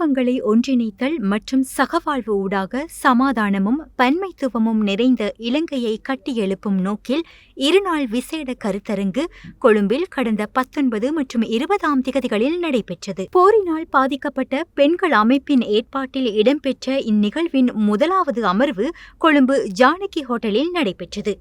சமூகங்களை ஒன்றிணைத்தல் மற்றும் சகவாழ்வு ஊடாக சமாதானமும் பன்மைத்துவமும் நிறைந்த இலங்கையை கட்டியெழுப்பும் நோக்கில் இருநாள் விசேட கருத்தரங்கு கொழும்பில் கடந்த பத்தொன்பது மற்றும் இருபதாம் திகதிகளில் நடைபெற்றது. போரினால் பாதிக்கப்பட்ட பெண்கள் அமைப்பின் ஏற்பாட்டில் இடம்பெற்ற இந்நிகழ்வின் முதலாவது அமர்வு கொழும்பு ஜானகி ஹோட்டலில் நடைபெற்றது.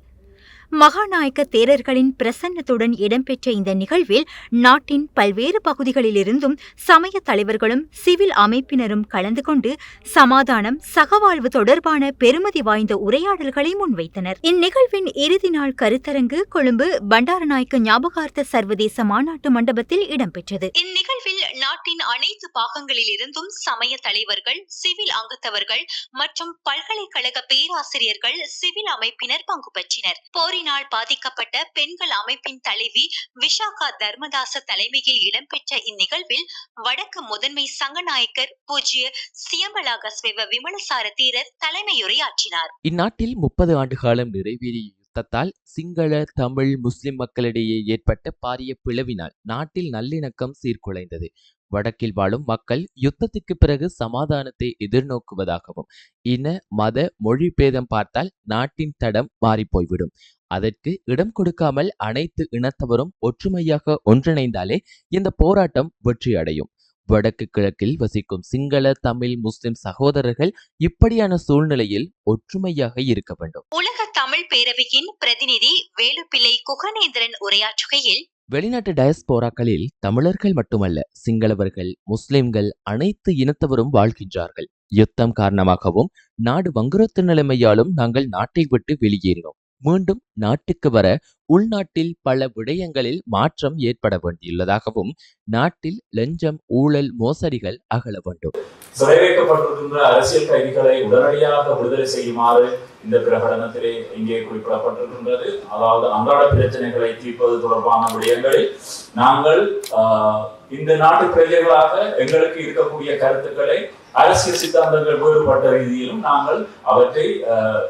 மகாநாயக்க தேரர்களின் பிரசன்னத்துடன் இடம்பெற்ற இந்த நிகழ்வில் நாட்டின் பல்வேறு பகுதிகளிலிருந்தும் சமய தலைவர்களும் சிவில் அமைப்பினரும் கலந்து கொண்டு சமாதானம் சகவாழ்வு தொடர்பான பெருமதி வாய்ந்த உரையாடல்களை முன்வைத்தனர். இந்நிகழ்வின் இறுதி நாள் கருத்தரங்கு கொழும்பு பண்டாரநாயக்க ஞாபகார்த்த சர்வதேச மாநாட்டு மண்டபத்தில் இடம்பெற்றது. இந்நிகழ்வில் நாட்டின் அனைத்து பாகங்களிலிருந்தும் சமய தலைவர்கள் சிவில் அங்கத்தவர்கள் மற்றும் பல்கலைக்கழக பேராசிரியர்கள் சிவில் அமைப்பினர் பங்கு பெற்றினர். போரினால் பாதிக்கப்பட்ட பெண்கள் அமைப்பின் தலைவி விஷாகா தர்மதாச தலைமையில் இடம்பெற்ற இந்நிகழ்வில் வடக்கு முதன்மை சங்கநாயக்கர் பூஜ்ய சியம்பலாக ஸ்வெவ விமலசார தீரர் தலைமையுரையாற்றினார். இந்நாட்டில் முப்பது ஆண்டு காலம் நிறைவேறிய யுத்தத்தால் சிங்கள தமிழ் முஸ்லிம் மக்களிடையே ஏற்பட்ட பாரிய பிளவினால் நாட்டில் நல்லிணக்கம் சீர்குலைந்தது. வடக்கில் வாழும் மக்கள் யுத்தத்துக்கு பிறகு சமாதானத்தை எதிர்நோக்குவதாகவும் இன மத மொழி பேதம் பார்த்தால் நாட்டின் தடம் மாறிப்போய்விடும். அதற்கு இடம் கொடுக்காமல் அனைத்து இனத்தவரும் ஒற்றுமையாக ஒன்றிணைந்தாலே இந்த போராட்டம் வெற்றி அடையும் வடக்கு கிழக்கில் வசிக்கும் சிங்கள தமிழ் முஸ்லிம் சகோதரர்கள் இப்படியான சூழ்நிலையில் ஒற்றுமையாக இருக்க வேண்டும். உலக தமிழ் பேரவையின் பிரதிநிதி வேலுப்பிள்ளை குகநேந்திரன் உரையாற்றுகையில் வெளிநாட்டு டயஸ்போராக்களில் தமிழர்கள் மட்டுமல்ல சிங்களவர்கள் முஸ்லிம்கள் அனைத்து இனத்தவரும் வாழ்கின்றார்கள். யுத்தம் காரணமாகவும் நாடு வங்குரோத்து நிலைமையாலும் நாங்கள் நாட்டை விட்டு வெளியேறினோம். மீண்டும் நாட்டுக்கு வர உள்நாட்டில் பல விடயங்களில் மாற்றம் ஏற்பட வேண்டியுள்ளதாகவும் நாட்டில் லஞ்சம் ஊழல் மோசடிகள் அகல வேண்டும். சிறை வைக்கப்பட்டிருக்கின்ற அரசியல் கைதிகளை உடனடியாக விடுதலை செய்யுமாறு இந்த பிரகடனத்திலே இங்கே குறிப்பிடப்பட்டிருக்கின்றது. அதாவது அன்றாட பிரச்சனைகளை தீர்ப்பது தொடர்பான விடயங்களில் நாங்கள் ஆஹ், இந்த நாட்டு பிரஜைகளாக எங்களுக்கு இருக்கக்கூடிய கருத்துக்களை அரசியல் சித்தாந்தங்கள் வேறுபட்ட ரீதியிலும் நாங்கள் அவற்றை ஆஹ்,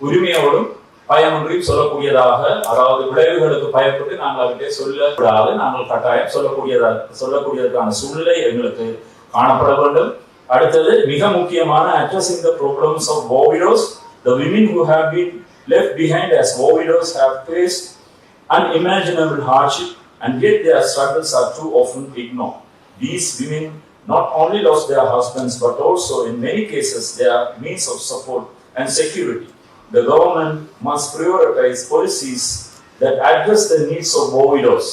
உரிமையோடும் பயமின்றி சொல்லக்கூடியதாக அதாவது விளைவுகளுக்கு பயப்பட்டு நாங்கள் அவர்கிட்ட சொல்லக்கூடாது நாங்கள் கட்டாயம் சொல்லக்கூடியதாக சொல்லக்கூடியதற்கான சூழ்நிலை எங்களுக்கு காணப்பட வேண்டும் அடுத்தது மிக முக்கியமான addressing the problems of widows the women who have been left behind as widows have faced unimaginable hardship and get their struggles are too often ignore these women not only lost their husbands but also in many cases their means of support and security the government must prioritize policies that address the needs of war widows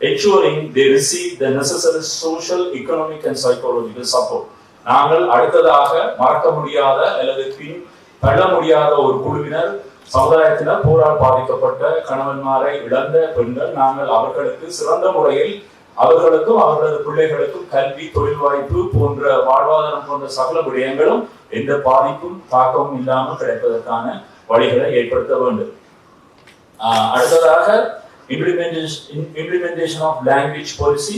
ensuring they receive the necessary social economic and psychological support. நாங்கள் அடுத்ததாக மறக்க முடியாத அல்லது பின் தள்ள முடியாத ஒரு குழுவினர் சமுதாயத்தினர் போரால் பாதிக்கப்பட்ட கணவன்மாரை இழந்த பெண்கள் நாங்கள் அவர்களுக்கு சிறந்த முறையில் அவர்களுக்கும் அவர்களது பிள்ளைகளுக்கும் கல்வி தொழில் வாய்ப்பு போன்ற வாழ்வாதாரம் போன்ற சகல விடயங்களும் எந்த பாதிப்பும் தாக்கமும் இல்லாமல் கிடைப்பதற்கான வழிகளை ஏற்படுத்த வேண்டும் ஆஹ் அடுத்ததாக implementation implementation of language policy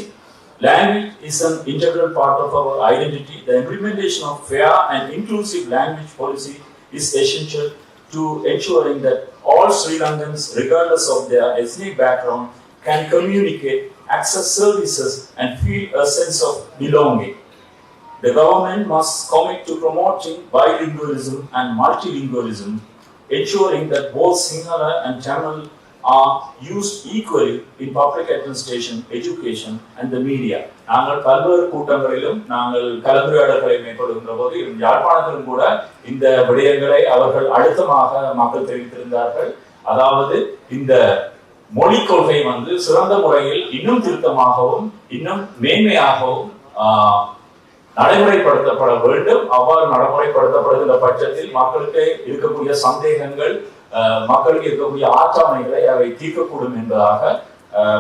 Language is an integral part of our identity. The implementation of fair and inclusive language policy is essential to ensuring that all Sri Lankans, regardless of their ethnic background, can communicate, access services, and feel a sense of belonging. The government must commit to promoting bilingualism and multilingualism, ensuring that both Sinhala and Tamil are used equally in public administration, education, and the media. நாங்கள் பல்வேறு கூட்டங்களிலும் நாங்கள் கலந்துரையாடல்களை மேற்கொள்கின்ற போது யாழ்ப்பாணத்திலும் கூட இந்த விடயங்களை அவர்கள் அழுத்தமாக மக்கள் தெரிவித்திருந்தார்கள் அதாவது இந்த மொழிக் கொள்கை வந்து சிறந்த முறையில் இன்னும் திருத்தமாகவும் இன்னும் மேன்மையாகவும் நடைமுறைப்படுத்தப்பட வேண்டும். அவ்வாறு நடைமுறைப்படுத்தப்படுகின்ற பட்சத்தில் மக்களுக்கு இருக்கக்கூடிய சந்தேகங்கள் மக்களுக்கு இருக்கக்கூடிய ஆச்சாரணைகளை அவை தீர்க்கக்கூடும் என்பதாக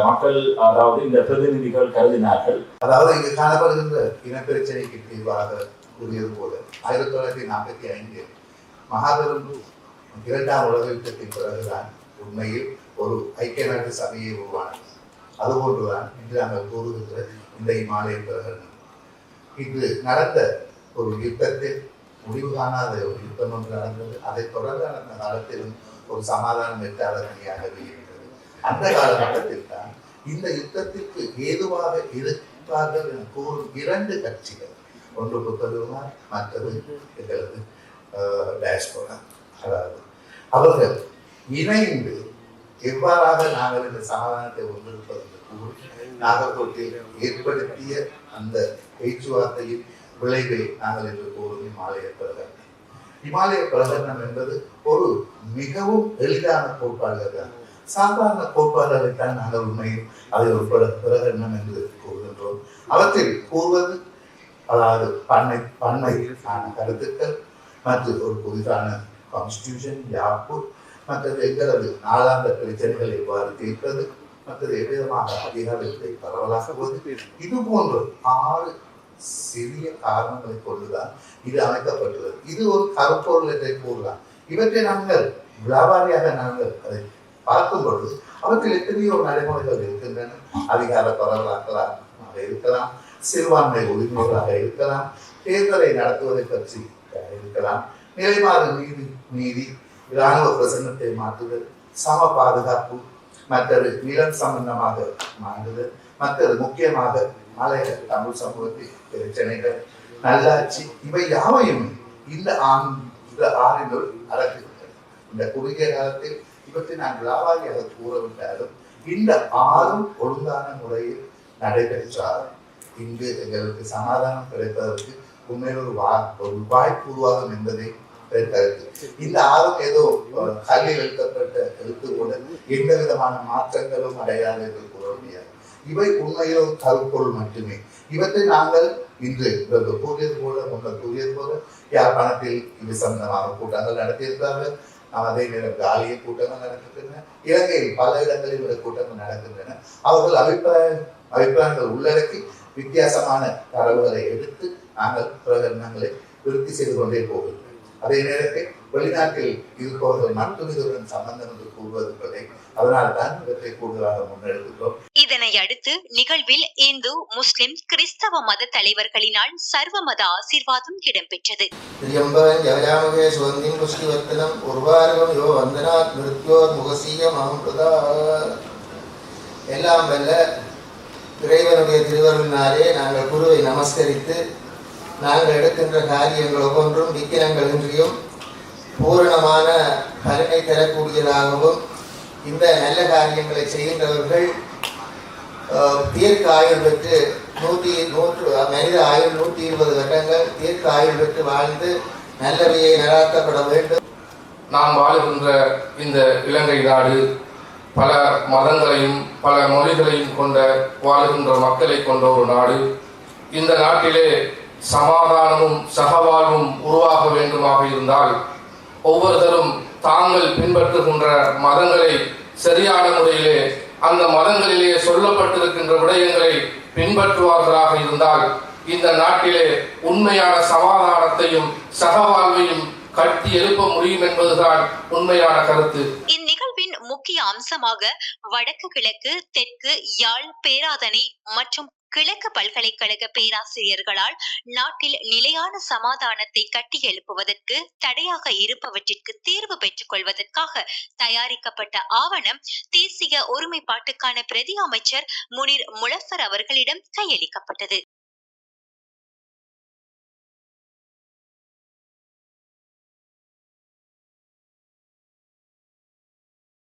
மக்கள் அதாவது இந்த பிரதிநிதிகள் கருதினார்கள். அதாவது இங்கு காணப்படுகின்ற இனப்பிரச்சனைக்கு தீர்வாக கூறியது போல ஆயிரத்தி தொள்ளாயிரத்தி நாற்பத்தி ஐந்தில் மகாபெரும் இரண்டாம் உலக யுத்தத்தின் பிறகுதான் உண்மையில் ஒரு ஐக்கிய நாட்டு சபையை உருவானது. அதுபோன்றுதான் இன்று நாங்கள் கூறுகின்ற இந்த இமாலய பிரகடனம். இன்று நடந்த ஒரு யுத்தத்தில் முடிவு காணாத ஒரு யுத்தம் ஒன்று நடந்தது. அதைத் தொடர்ந்து நடந்த காலத்திலும் ஒரு சமாதானம் வெற்றாளர்களாகவே இருந்தது அந்த காலகட்டத்தில் தான் இந்த யுத்தத்திற்கு ஏதுவாக இருப்பார்கள் என கூறும் இரண்டு கட்சிகள். ஒன்று புத்தகமா மற்றது எங்களது டேஷ்போரா அதாவது அவர்கள் இணைந்து எவ்வாறாக நாங்கள் இந்த சமாதானத்தை ஒன்றிருப்பது என்று கூறி நாகர்கோட்டில் ஏற்படுத்திய அந்த பேச்சுவார்த்தையின் விளைவை நாங்கள் என்று கூறும் இமாலய பிரகடனம் இமாலய பிரகடனம் என்பது ஒரு மிகவும் எளிதான கோட்பாடுகள் தான் சாதாரண கோட்பாடுகளைத்தான் நாங்கள் உண்மையில் அதை ஒரு பிரகடனம் என்று கூறுகின்றோம். அவற்றில் கூறுவது அதாவது பண்ணை பண்ணை ஆன கருத்துக்கள் மற்றும் ஒரு புதிதான கான்ஸ்டியூஷன் யாப்பு மற்றது எங்களது நாளாந்த பிரச்சனைகளை எவ்வாறு தீர்ப்பது மற்றது எவ்விதமாக அதிகாரத்தை பரவலாக்குவது இது போன்ற ஆறு சிறிய காரணங்களை கொண்டுதான் இது அமைக்கப்பட்டுள்ளது. இது ஒரு கருப்பொருள் என்றே கூறலாம். இவற்றை நாங்கள் வியாபாரியாக நாங்கள் அதை பார்க்கும் பொழுது அவற்றில் எத்தனையோ நடைமுறைகள் இருக்கின்றன. அதிகார பரவலாக்கலாக இருக்கலாம். சிறுபான்மை உரிமைகளாக இருக்கலாம். தேர்தலை நடத்துவதை பற்றி இருக்கலாம். நிலைமாறு நீதி நீதி இராணுவ பிரசன்னத்தை மாற்றுதல் சம பாதுகாப்பு மற்றது நிலம் சம்பந்தமாக மாறுதல் மற்றது முக்கியமாக மலைகள் தமிழ் சமூகத்தின் பிரச்சனைகள் நல்லாட்சி இவை யாவையும் இந்த ஆண் இந்த ஆறினுள் அடக்குகின்றன இந்த குறுகிய காலத்தில் இவற்றை நான் வியாபாரியாக கூறவிட்டாலும் இந்த ஆறும் ஒழுங்கான முறையில் நடைபெற்றால் இங்கு எங்களுக்கு சமாதானம் கிடைப்பதற்கு உண்மையில் ஒரு வா ஒரு வாய்ப்பு உருவாகும் என்பதை இந்த ஆறும் ஏதோ கல்லில் எழுத்தப்பட்ட எழுத்து கூட எந்த விதமான மாற்றங்களும் அடையாது என்று கூற முடியாது. இவை உண்மையில் ஒரு கருப்பொருள் மட்டுமே. இவற்றை நாங்கள் இன்று இவர்கள் கூறியது போல முன்னர் கூறியது போல யாழ்ப்பாணத்தில் இது சம்பந்தமாக கூட்டங்கள் நடத்தியிருக்கிறார்கள் அதே நேரம் காலிய கூட்டங்கள் நடக்கின்றன. இலங்கையில் பல இடங்களில் இந்த கூட்டங்கள் நடக்கின்றன. அவர்கள் அபிப்பிராய அபிப்பிராயங்கள் உள்ளடக்கி வித்தியாசமான தரவுகளை எடுத்து நாங்கள் பிரகடனங்களை விருத்தி செய்து கொண்டே போகின்றோம். அதே நேரத்தில் வெளிநாட்டில் இருப்பவர்கள் மட்டும் இதனுடன் சம்பந்தம் என்று கூறுவதில்லை இவற்றை கூடுதலாக இதனை அடுத்து நிகழ்வில் இந்து முஸ்லிம் கிறிஸ்தவ மத தலைவர்களினால் சர்வமத ஆசீர்வாதம் இடம்பெற்றது. திரியம்பரம் ஜகஜாமுகே சுவந்திம் புஷ்டிவர்த்தனம் உர்வாரகம் யோ வந்தனாத் மிருத்யோர் முகசீயம் அமுதா எல்லாம் வல்ல இறைவனுடைய திருவருளினாலே நாங்கள் குருவை நமஸ்கரித்து நாங்கள் எடுக்கின்ற காரியங்கள் ஒவ்வொன்றும் விக்கிரங்கள் இன்றியும் பூரணமான பலனை தரக்கூடியதாகவும் இந்த நல்ல காரியங்களை செய்கின்றவர்கள் தீர்க்க ஆயுள் பெற்று நூற்றி நூற்று மனித ஆயுள் நூற்றி இருபது வருடங்கள் தீர்க்க ஆயுள் பெற்று வாழ்ந்து நல்லவையை நடாத்தப்பட வேண்டும். நாம் வாழுகின்ற இந்த இலங்கை நாடு பல மதங்களையும் பல மொழிகளையும் கொண்ட வாழுகின்ற மக்களை கொண்ட ஒரு நாடு. இந்த நாட்டிலே சமாதானமும் சகவாழ்வும் உருவாக வேண்டுமாக இருந்தால் ஒவ்வொருத்தரும் தாங்கள் பின்பற்றுகின்ற மதங்களை சரியான முறையிலே அந்த மதங்களிலே சொல்லப்பட்டிருக்கின்ற விடயங்களை பின்பற்றுவார்களாக இருந்தால் இந்த நாட்டிலே உண்மையான சமாதானத்தையும் சகவாழ்வையும் கட்டி எழுப்ப முடியும் என்பதுதான் உண்மையான கருத்து. இந்நிகழ்வின் முக்கிய அம்சமாக வடக்கு கிழக்கு தெற்கு யாழ் பேராதனை மற்றும் கிழக்கு பல்கலைக்கழக பேராசிரியர்களால் நாட்டில் நிலையான சமாதானத்தை கட்டியெழுப்புவதற்கு தடையாக இருப்பவற்றிற்கு தீர்வு பெற்றுக் கொள்வதற்காக தயாரிக்கப்பட்ட ஆவணம் தேசிய ஒருமைப்பாட்டுக்கான பிரதி அமைச்சர் முனிர் முலஃபர் அவர்களிடம் கையளிக்கப்பட்டது.